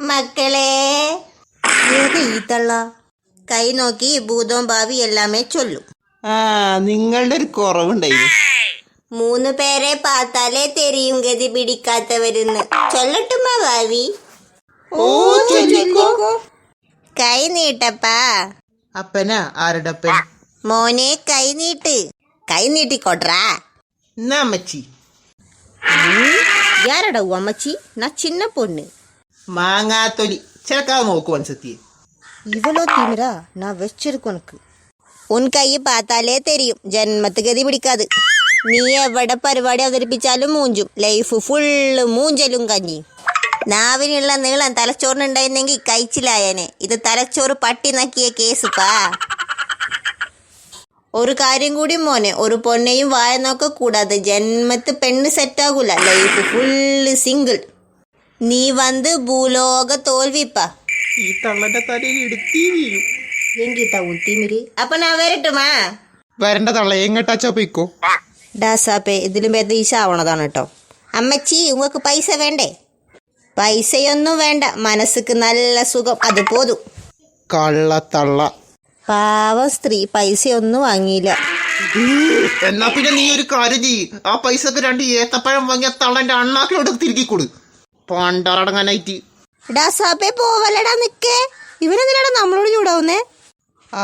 മക്കളെ ഏത് ഈ തള്ള കൈ നോക്കി ഭൂതവും ഭാവി എല്ലാമേ ചൊല്ലും ആ നിങ്ങളുടെ ഒരു കുറവുണ്ടായി മൂന്ന് പേരെ പാത്താലേ തെരിയും ഗതി പിടിക്കാത്തവരെന്ന് ചൊല്ലട്ടുമാ ഭാവി ഓ ചൊല്ലിക്കോ കൈ നീട്ടപ്പാ അപ്പനാ ആരുടെ അപ്പൻ മോനെ കൈ നീട്ട് കൈ നീട്ടിക്കൊട്രാ എന്നാ അമ്മച്ചി யாரடா உன் அம்மச்சி நான் சின்ன பொண்ணு മാങ്ങാത്തൊലി ചിലക്കാതെ നോക്കുവാൻ സത്യം இவ்வளோ திமிரா நான் வச்சிருக்கேன் உனக்கு ഉൻ കൈ പാത്താലേ തെരിയും ജന്മത്ത് ഗതി പിടിക്കാത് നീ എവിടെ പരിപാടി അവതരിപ്പിച്ചാലും മൂഞ്ചും ലൈഫ് ഫുള്ള് മൂഞ്ചലും കഞ്ഞി നാവിനുള്ള നീളം തലച്ചോറിനുണ്ടായിരുന്നെങ്കിൽ കഴിച്ചിലായനെ ഇത് തലച്ചോറ് പട്ടി നക്കിയ കേസുപ്പാ ഒരു കാര്യം കൂടി മോനെ ഒരു പൊന്നെയും വായ നോക്ക കൂടാതെ ജന്മത്ത് പെണ്ണ് സെറ്റാകൂല ലൈഫ് ഫുള്ള് സിംഗിൾ നീ വന്ന് ഭൂലോക തോൽവിപ്പ. ഈ തള്ളന്റെ തലയിൽ ഇടുത്തി വീഴും. വരട്ടുമാ. വരണ്ട തള്ള എങ്ങട്ടാച്ചാ പോയിക്കോ? ഡാസാപ്പേ ഇതിലും ഭേദം ഈശ ആവണതാണ് കേട്ടോ അമ്മച്ചി ഉങ്ങക്ക് പൈസ വേണ്ടേ? പൈസയൊന്നും വേണ്ട. മനസ്സുക്ക് നല്ല സുഖം. അത് പോതും. കള്ള തള്ള. പാവം സ്ത്രീ പൈസയൊന്നും വാങ്ങിയില്ല. എന്നാ പിന്നെ നീ ഒരു കാര്യം ചെയ്യ്. ആ പൈസക്ക് രണ്ട് ഏത്തപ്പഴം വാങ്ങിയ തള്ളന്റെ അണ്ണാക്കിലോട്ട് തിരികെ കൊടു. പണ്ടറടങ്ങാനായിട്ട് ഡാസാപ്പേ പോവല്ലടാ നിക്കേ. ഇവനെന്തിനാടാ നമ്മളോട് ചൂടാവുന്നേ? ആ.